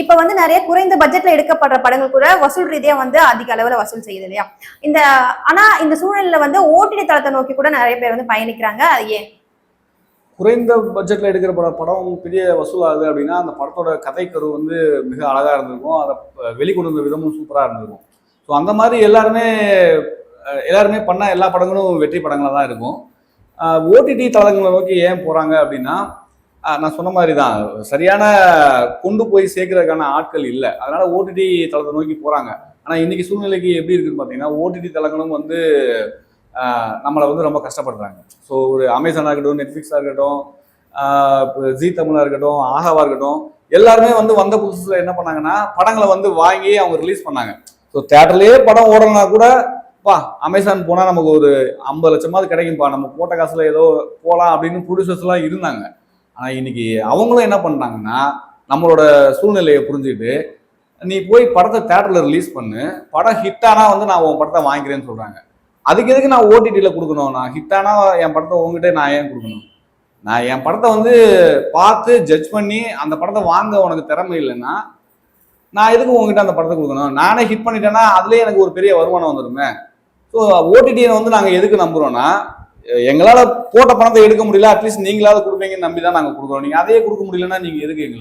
இப்ப வந்து நிறைய குறைந்த பட்ஜெட்ல எடுக்கப்படுற படங்கள் கூட வசூல் ரீதியா வந்து அதிக அளவுல வசூல் செய்யுது இல்லையா? இந்த ஆனா இந்த சூழல்ல வந்து ஓடிடி தளத்தை நோக்கி கூட நிறைய பேர் வந்து பயணிக்கிறாங்க. அது ஏன்? குறைந்த பட்ஜெட்ல எடுக்கிற படம் படம் பெரிய வசூலாகுது அப்படின்னா அந்த படத்தோட கதைக்கரு வந்து மிக அழகா இருந்திருக்கும். அதை வெளிக்கொண்டு வந்த விதமும் சூப்பரா இருந்திருக்கும். ஸோ அந்த மாதிரி எல்லாருமே எல்லாருமே பண்ண எல்லா படங்களும் வெற்றி படங்களாக தான் இருக்கும் ஓடிடி தளங்களை நோக்கி ஏன் போறாங்க அப்படின்னா நான் சொன்ன மாதிரி தான் சரியான கொண்டு போய் சேர்க்கறதுக்கான ஆட்கள் இல்லை. அதனால ஓடிடி தளத்தை நோக்கி போகிறாங்க ஆனால் இன்னைக்கு சூழ்நிலைக்கு எப்படி இருக்குன்னு பார்த்தீங்கன்னா ஓடிடி தளங்களும் வந்து நம்மளை வந்து ரொம்ப கஷ்டப்படுறாங்க ஸோ ஒரு அமேசானாக இருக்கட்டும் நெட்ஃப்ளிக்ஸாக இருக்கட்டும் ஜி தமிழாக இருக்கட்டும் ஆஹாவாக இருக்கட்டும் எல்லாருமே வந்து வந்த புதுசுல என்ன பண்ணாங்கன்னா படங்களை வந்து வாங்கி அவங்க ரிலீஸ் பண்ணாங்க. ஸோ தேட்டர்லேயே படம் ஓடலனா கூட பா அமேசான் போனால் நமக்கு ஒரு ஐம்பது லட்சமாவது கிடைக்கும்பா. நம்ம போட்ட காசில் ஏதோ போகலாம் அப்படின்னு ப்ரொடியூசர்ஸ்லாம் இருந்தாங்க. ஆனால் இன்னைக்கு அவங்களும் என்ன பண்ணாங்கன்னா நம்மளோட சூழ்நிலையை புரிஞ்சுக்கிட்டு நீ போய் படத்தை தேட்டரில் ரிலீஸ் பண்ணு படம் ஹிட்டானா வந்து நான் உன் படத்தை வாங்கிக்கிறேன்னு சொல்கிறாங்க அதுக்கு எதுக்கு நான் ஓடிடியில் கொடுக்கணும்? நான் ஹிட்டானா என் படத்தை உங்ககிட்ட நான் ஏன் கொடுக்கணும்? நான் என் படத்தை வந்து பார்த்து ஜட்ஜ் பண்ணி அந்த படத்தை வாங்க உனக்கு திறமை இல்லைன்னா நான் எதுக்கு உங்ககிட்ட அந்த படத்தை கொடுக்கணும்? நானே ஹிட் பண்ணிட்டேன்னா அதுலேயே எனக்கு ஒரு பெரிய வருமானம் வந்துடுமே. ஸோ ஓடிடியை வந்து நாங்கள் எதுக்கு நம்புகிறோன்னா எங்களால் போட்ட பணத்தை எடுக்க முடியல. அட்லீஸ்ட் நீங்களாவது கொடுப்பீங்கன்னு நம்பி தான் நாங்கள் கொடுக்குறோம். நீங்கள் அதையே கொடுக்க முடியலன்னா நீங்கள் எதுக்கு எங்களுக்கு